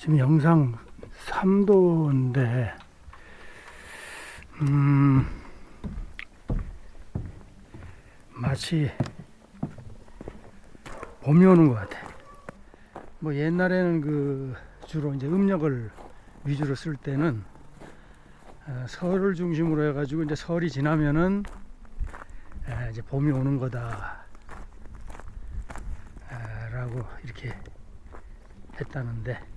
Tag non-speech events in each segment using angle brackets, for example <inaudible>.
지금 영상 3도인데, 음, 마치 봄이 오는 것 같아. 뭐 옛날에는 그 주로 이제 음력을 위주로 쓸 때는 어, 설을 중심으로 해가지고 이제 설이 지나면은 에, 이제 봄이 오는 거다. 에, 라고 이렇게 했다는데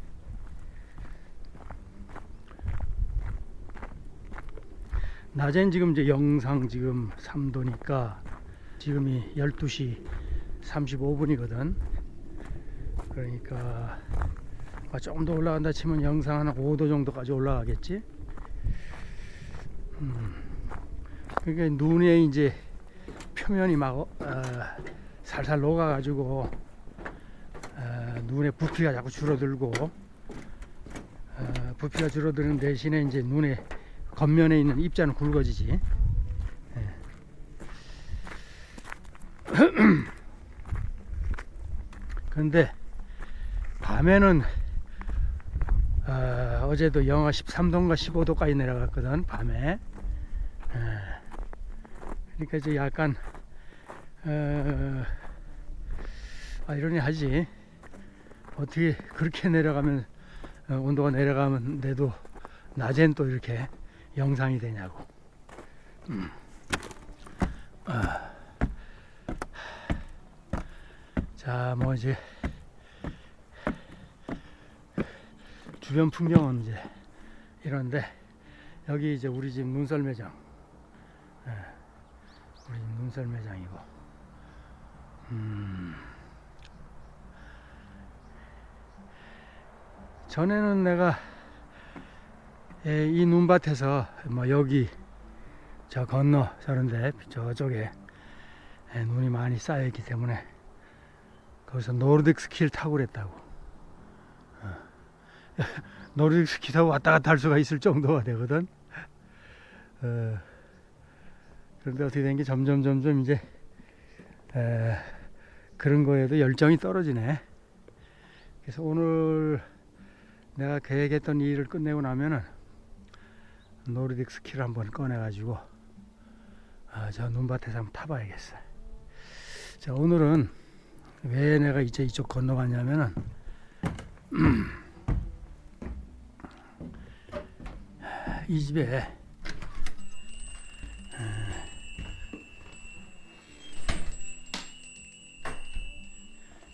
낮엔 지금 이제 영상 지금 3도니까 지금이 12시 35분이거든. 그러니까 아, 조금 더 올라간다 치면 영상 한 5도 정도까지 올라가겠지? 음, 그러니까 눈에 이제 표면이 막 어, 살살 녹아 가지고 어, 눈에 부피가 자꾸 줄어들고 어, 부피가 줄어드는 대신에 이제 눈에 겉면에 있는 입자는 굵어지지. 예. <clears throat> 근데 밤에는 어, 어제도 영하 13도인가 15도까지 내려갔거든 밤에. 예. 그러니까 이제 약간 어, 아 이러니 하지. 어떻게 그렇게 내려가면 어, 온도가 내려가는데도 낮엔 또 이렇게 영상이 되냐고. 음. 아. 자, 뭐 이제 주변 풍경은 이제 이런데 여기 이제 우리 집 눈썰 매장. 예, 우리 집 눈썰 매장이고. 음. 전에는 내가 예, 이 눈밭에서 뭐 여기 저 건너 저런데 저쪽에 예, 눈이 많이 쌓여 있기 때문에 거기서 노르딕 스키를 타고 그랬다고. 어. <laughs> 노르딕 스키 타고 왔다 갔다 할 수가 있을 정도가 되거든. 어, 그런데 어떻게 된 게 점점 점점 이제 에, 그런 거에도 열정이 떨어지네. 그래서 오늘 내가 계획했던 이 일을 끝내고 나면은 노르딕 스키를 한번 꺼내가지고 아, 저 눈밭에서 한번 타봐야겠어. 자 오늘은 왜 내가 이제 이쪽 건너갔냐면은 <clears throat> 이 집에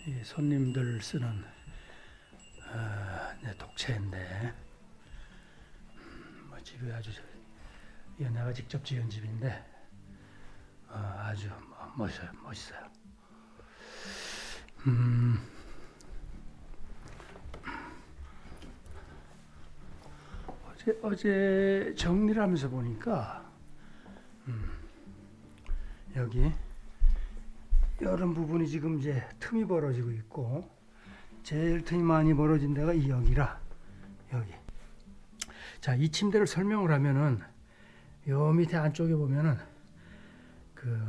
이 손님들 쓰는 어, 내 독채인데 집이 아주 내가 직접 지은 집인데 어, 아주 뭐 멋있어요 멋있어요. 음, 어제 어제 정리를 하면서 보니까 음, 여기 여름 부분이 지금 이제 틈이 벌어지고 있고 제일 틈이 많이 벌어진 데가 이 여기라 여기 자 이 침대를 설명을 하면은 요 밑에 안쪽에 보면은 그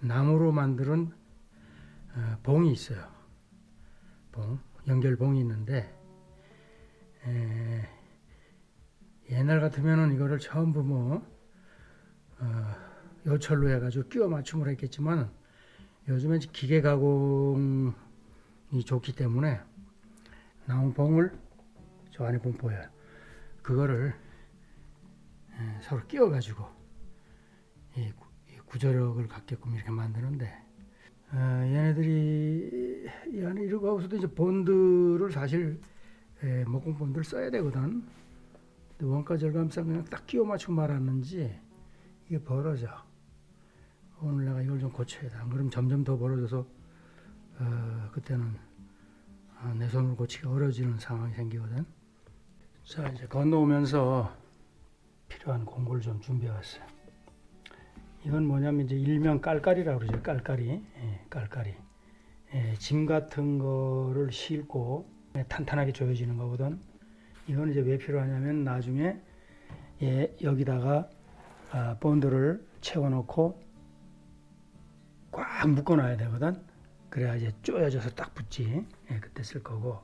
나무로 만드는 어, 봉이 있어요 봉 연결봉이 있는데 에, 옛날 같으면은 이거를 전부 뭐 어, 요철로 해가지고 끼워 맞춤을 했겠지만 요즘엔 기계 가공이 좋기 때문에 나무 봉을 저 안에 봉 보여요. 그거를 에, 서로 끼워가지고 이, 구조력을 갖게끔 이렇게 만드는데 어, 얘네들이 이 안에 이러고 하고서도 이제 본드를 사실 에, 목공 본드를 써야 되거든. 근데 원가 절감상 그냥 딱 끼워 맞추고 말았는지 이게 벌어져. 오늘 내가 이걸 좀 고쳐야 돼. 안 그러면 점점 더 벌어져서 어, 그때는 어, 내 손으로 고치기 어려워지는 상황이 생기거든. 자 이제 건너오면서 필요한 공구를 좀 준비해 왔어요. 이건 뭐냐면 이제 일명 깔깔이라고 그러죠. 깔깔이, 예, 깔깔이. 예, 짐 같은 거를 싣고 예, 탄탄하게 조여지는 거거든. 이건 이제 왜 필요하냐면 나중에 예, 여기다가 아, 본드를 채워놓고 꽉 묶어놔야 되거든. 그래야 이제 쪼여져서 딱 붙지. 예, 그때 쓸 거고.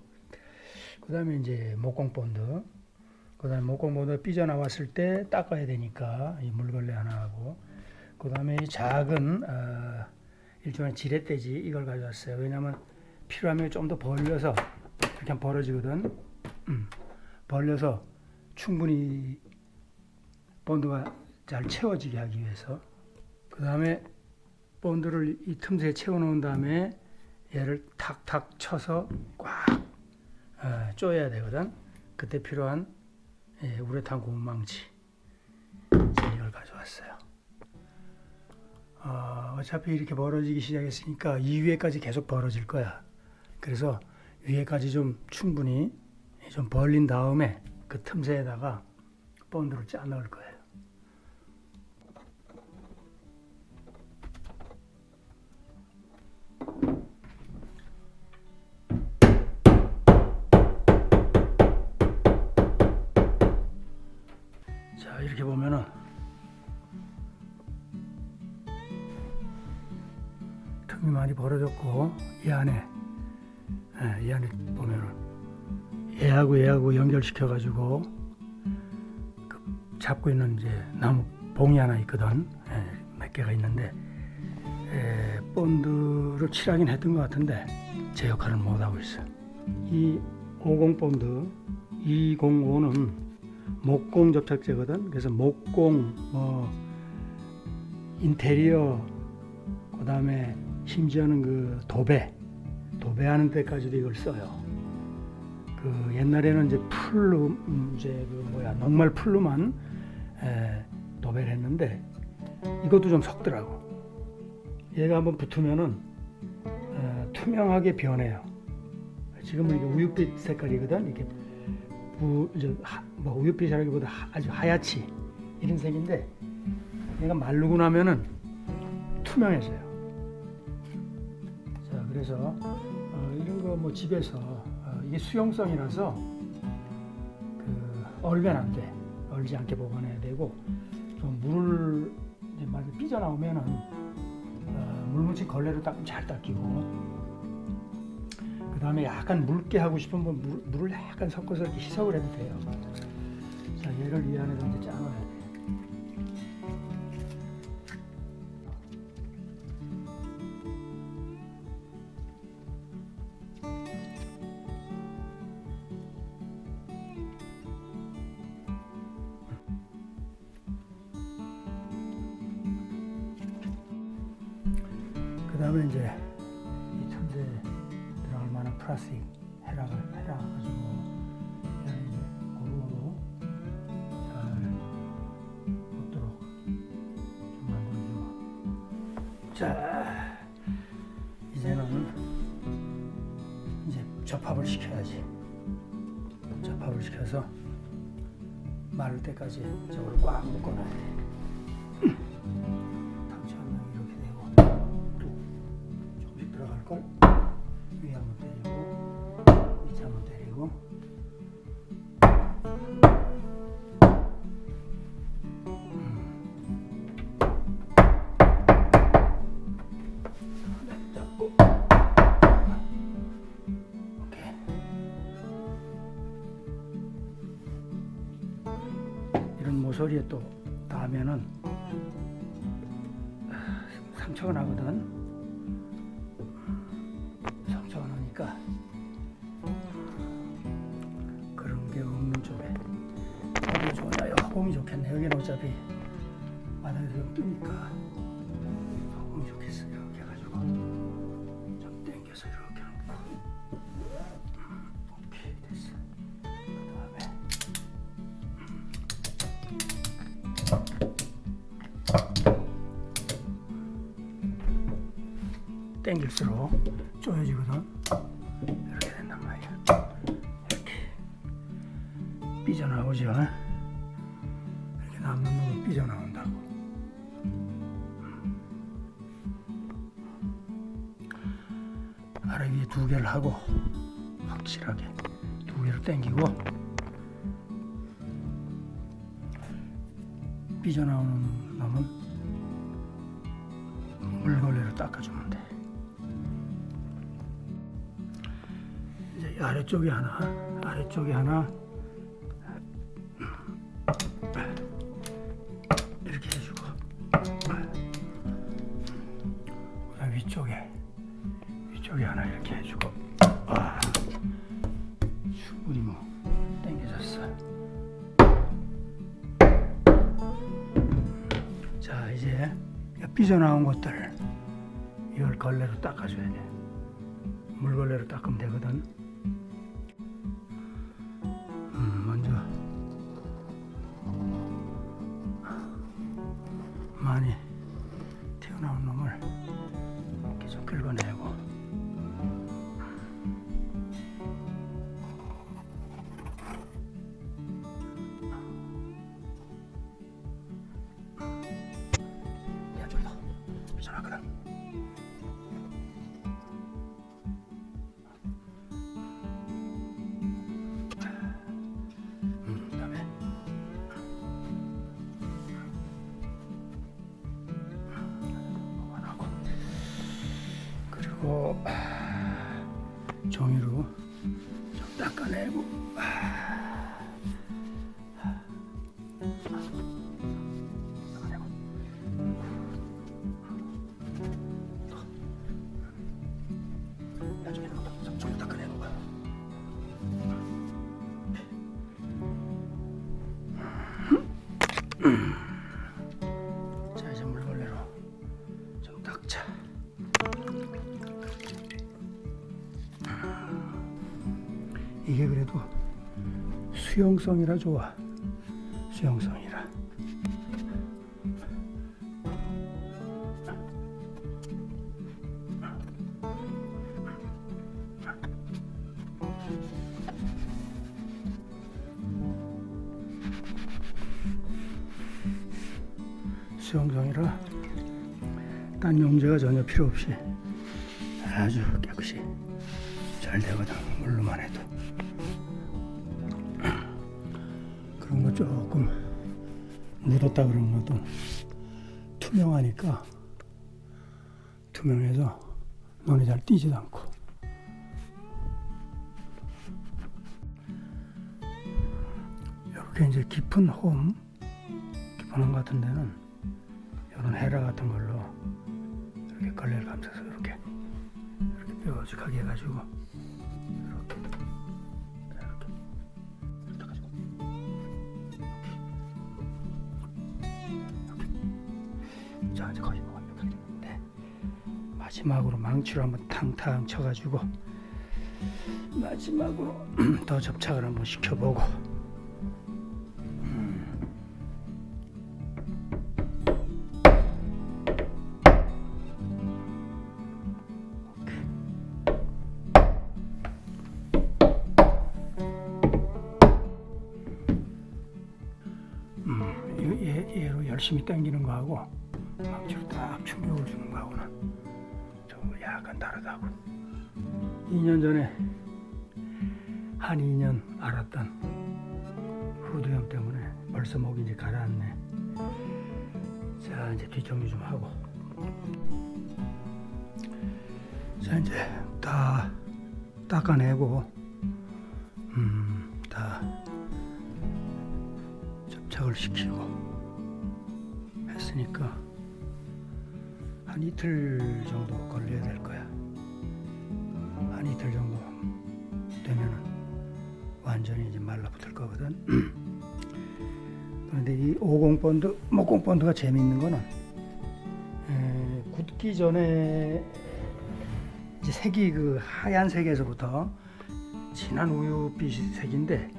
그 다음에 이제 목공 본드. 그 다음에 목공 본드 삐져 나왔을 때 닦아야 되니까 이 물걸레 하나 하고. 그 다음에 이 작은 어, 일종의 지렛대지 이걸 가져왔어요. 왜냐하면 필요하면 좀 더 벌려서 이렇게 벌어지거든. 음, 벌려서 충분히 본드가 잘 채워지게 하기 위해서. 그 다음에 본드를 이 틈새에 채워놓은 다음에 얘를 탁탁 쳐서 꽉 어, 쪼여야 되거든. 그때 필요한 예, 우레탄 제가 이걸 가져왔어요. 어, 어차피 이렇게 벌어지기 시작했으니까 이 위에까지 계속 벌어질 거야. 그래서 위에까지 좀 충분히 좀 벌린 다음에 그 틈새에다가 본드를 짜 넣을 거예요. 벌어졌고 이 안에 예, 이 안에 보면은 얘하고 얘하고 연결시켜 가지고 그 잡고 있는 이제 나무 봉이 하나 있거든 예, 몇 개가 있는데 예, 본드를 칠하긴 했던 것 같은데 제 역할은 못 하고 있어. 이 50 본드 205는 목공 접착제거든. 그래서 목공, 뭐 인테리어, 그다음에 심지어는 그 도배, 도배하는 데까지도 이걸 써요. 그 옛날에는 이제 풀로 음, 이제 그 뭐야 녹말 풀로만 에, 도배를 했는데 이것도 좀 섞더라고. 얘가 한번 붙으면은 에, 투명하게 변해요. 지금은 이게 우윳빛 색깔이거든. 이게 부, 이제 하, 뭐 우윳빛이라기보다 하- 아주 하얗지 이런 색인데 얘가 마르고 나면은 투명해져요. 자 그래서 어, 이런 거 뭐 집에서 어, 이게 수용성이라서 그 얼면 안 돼. 얼지 않게 보관해야 되고 좀 물을 이제 만약 삐져 나오면은 어, 물 묻힌 걸레로 닦으면 잘 닦이고 그 다음에 약간 묽게 하고 싶으면 물, 물을 약간 섞어서 이렇게 희석을 해도 돼요. 자, 얘를 이 안에다 이제 짜놔야 만한 플라스틱 해락을 해라가지고 얘를 이제 고루고루 잘 붙도록 좀 만들어주고. 자 이제는 이제 접합을 시켜야지. 접합을 시켜서 마를 때까지 저걸 꽉 묶어놔야 돼 모서리에 또 닿으면은 상처가 나거든. 상처가 나니까 그런 게 없는 쪽에 어디 좋아요. 화공이 좋겠네. 여기는 어차피 바닥에서 좀 뜨니까 화공이 좋겠어. 이렇게 해가지고 땡길수록 쪼여지거든. 이렇게 된단 말이야. 이렇게 삐져나오죠. 이렇게 남는 놈은 삐져나온다고. 아래 위에 두 개를 하고 확실하게 두 개를 땡기고 삐져나오는 아래쪽에 하나, 아래쪽에 하나 이렇게 해주고 위쪽에 위쪽에 하나 이렇게 해주고 아, 충분히 뭐 당겨졌어. 자 이제 삐져나온 것들 이걸 걸레로 닦아줘야 돼. 물걸레로 닦으면 되거든. 많 좀 닦아내고 아, 수용성이라 좋아. 수용성이라. 수용성이라 딴 용제가 전혀 필요 없이 아주 깨끗이 잘 되거든 물로만 해도 조금 묻었다 그런 것도 투명하니까 투명해서 눈이 잘 띄지도 않고. 이렇게 이제 깊은 홈 깊은 홈 같은 데는 이런 헤라 같은 걸로 이렇게 걸레를 감싸서 이렇게 이렇게 뾰족하게 해가지고 마지막으로 망치로 한번 탕탕 쳐가지고 마지막으로 더 접착을 한번 시켜보고 음, 얘, 얘로 열심히 당기는 거하고 망치로 딱 충격을 주는 거하고는 좀 약간 다르다고. 2년 전에 한 2년 알았던 후두염 때문에 벌써 목이 이제 가라앉네. 자 이제 뒷정리 좀 하고. 자 이제 다 닦아내고 음, 다 접착을 시키고 했으니까 한 이틀 정도 걸려야 될 거야. 한 이틀 정도 되면은 완전히 이제 말라붙을 거거든. <clears throat> 그런데 이 50 본드, 목공 본드가 재미있는 거는 에, 굳기 전에 이제 색이 그 하얀색에서부터 진한 우유빛 색인데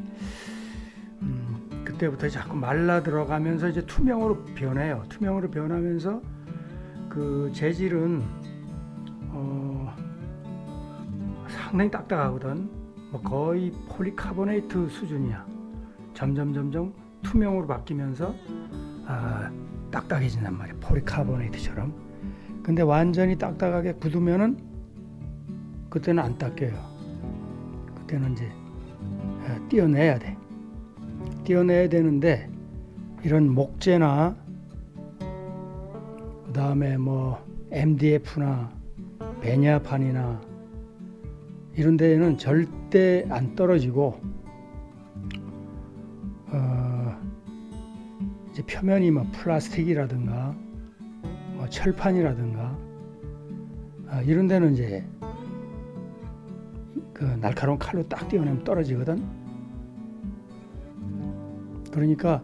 음, 그때부터 자꾸 말라 들어가면서 이제 투명으로 변해요. 투명으로 변하면서 그 재질은 어, 상당히 딱딱하거든. 뭐 거의 폴리카보네이트 수준이야. 점점 점점 투명으로 바뀌면서 아, 딱딱해진단 말이야. 폴리카보네이트처럼. 근데 완전히 딱딱하게 굳으면은 그때는 안 닦여요. 그때는 이제 아, 띄어내야 돼. 띄어내야 되는데 이런 목재나 그 다음에 뭐 MDF나 베냐판이나 이런 데에는 절대 안 떨어지고 어, 이제 표면이 뭐 플라스틱이라든가 뭐 철판이라든가 아, 이런 데는 이제 그 날카로운 칼로 딱 띄어내면 떨어지거든. 그러니까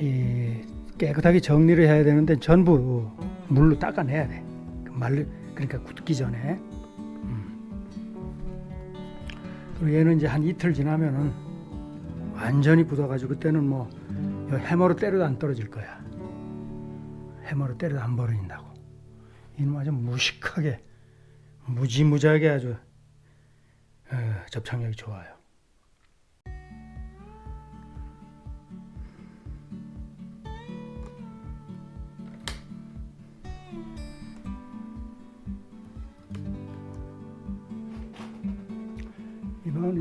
이 깨끗하게 정리를 해야 되는데 전부 물로 닦아내야 돼. 그말 그러니까 굳기 전에. 음. 그리고 얘는 이제 한 이틀 지나면은 완전히 굳어가지고 그때는 뭐 해머로 때려도 안 떨어질 거야. 해머로 때려도 안 벌어진다고. 이놈 아주 무식하게 무지무지하게 아주 어, 접착력이 좋아요.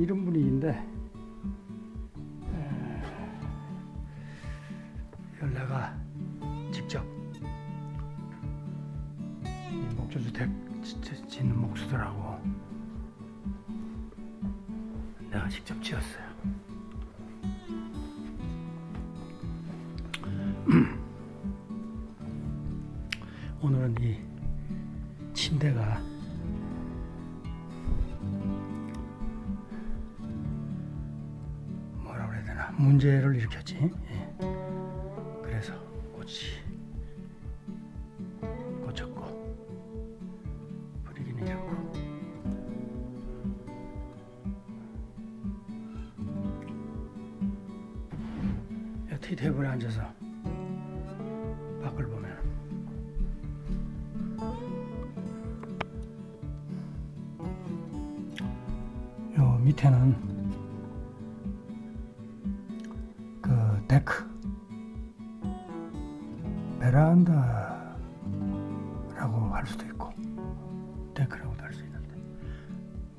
이런 분위기인데 앉아서 밖을 보면 요 밑에는 그 데크 베란다라고 할 수도 있고 데크라고도 할 수 있는데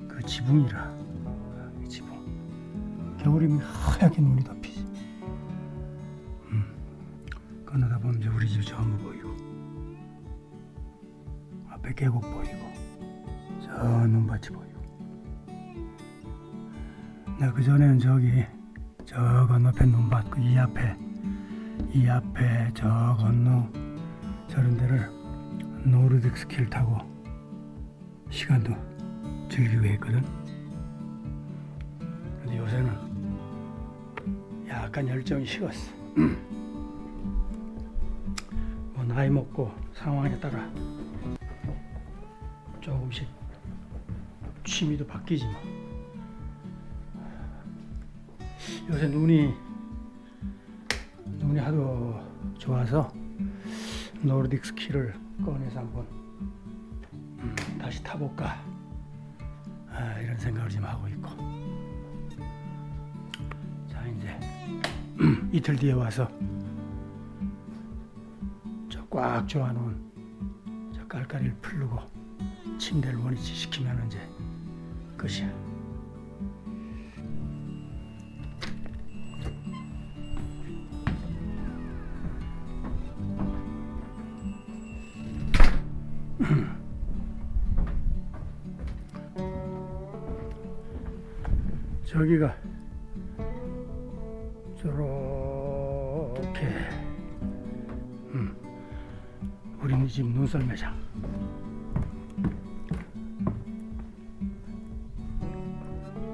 그 지붕이라 지붕. 겨울이면 하얗게 눈이 덮이 건너다 보면 이제 우리 집 전부 보이고 앞에 계곡 보이고 저 눈밭이 보이고 나 그전에는 저기 저 건너편 눈밭 그 이 앞에 이 앞에 저 건너 저런 데를 노르딕 스키를 타고 시간도 즐기고 했거든. 근데 요새는 약간 열정이 식었어. <clears throat> 뭐 나이 먹고 상황에 따라 조금씩 취미도 바뀌지 뭐. 요새 눈이 눈이 하도 좋아서 노르딕 스키를 꺼내서 한번 음, 다시 타볼까 아, 이런 생각을 지금 하고 있고 자 이제 이틀 뒤에 와서 저 꽉 조아놓은 저 깔깔이를 풀르고 침대를 원위치 시키면 이제 끝이야. 저기가 집 눈썰 매장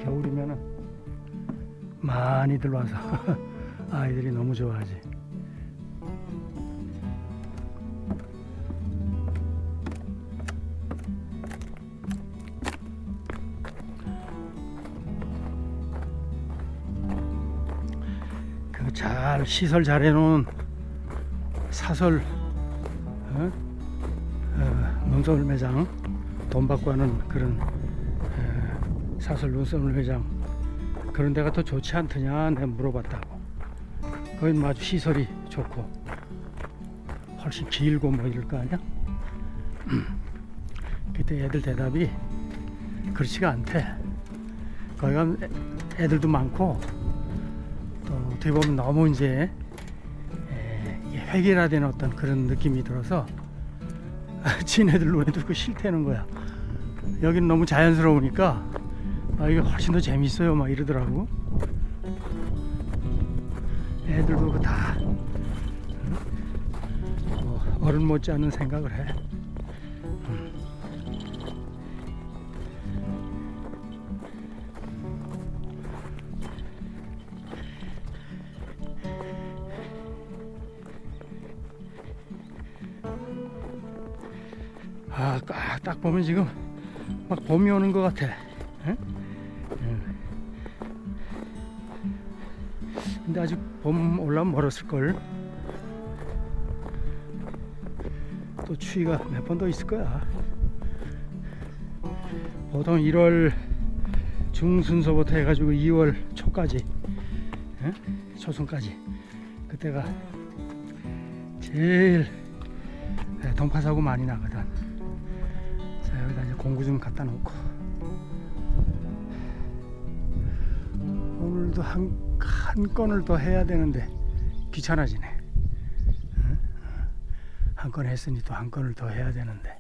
겨울이면은 많이들 와서 <laughs> 아이들이 너무 좋아하지 그 잘 시설 잘 해놓은 사설 어? 어, 눈썰 매장 돈 받고 하는 그런 어, 사설 눈썰 매장 그런 데가 더 좋지 않더냐 내가 물어봤다고. 거기 뭐 아주 시설이 좋고 훨씬 길고 뭐 이럴 거 아니야? <clears throat> 그때 애들 대답이 그렇지가 않대. 거기 가면 애- 애들도 많고 또 어떻게 보면 너무 이제 에, 이게 획일화된 어떤 그런 느낌이 들어서 <laughs> 지네들 눈에 들고 싫다는 거야. 여기는 너무 자연스러우니까 아 이게 훨씬 더 재밌어요 막 이러더라고 애들도 응? 뭐 어른 못지않은 생각을 해 보면 지금 막 봄이 오는 것 같아. 근데 아직 봄 올라면 멀었을 걸. 또 추위가 몇 번 더 있을 거야. 보통 1월 중순서부터 해가지고 2월 초까지, 응? 초순까지 그때가 제일 네, 동파 사고 많이 나거든. 공구 좀 갖다 놓고. 오늘도 한, 한 건을 더 해야 되는데 귀찮아지네. 한 건 했으니 또 한 건을 더 해야 되는데.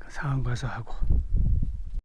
그 상황 봐서 하고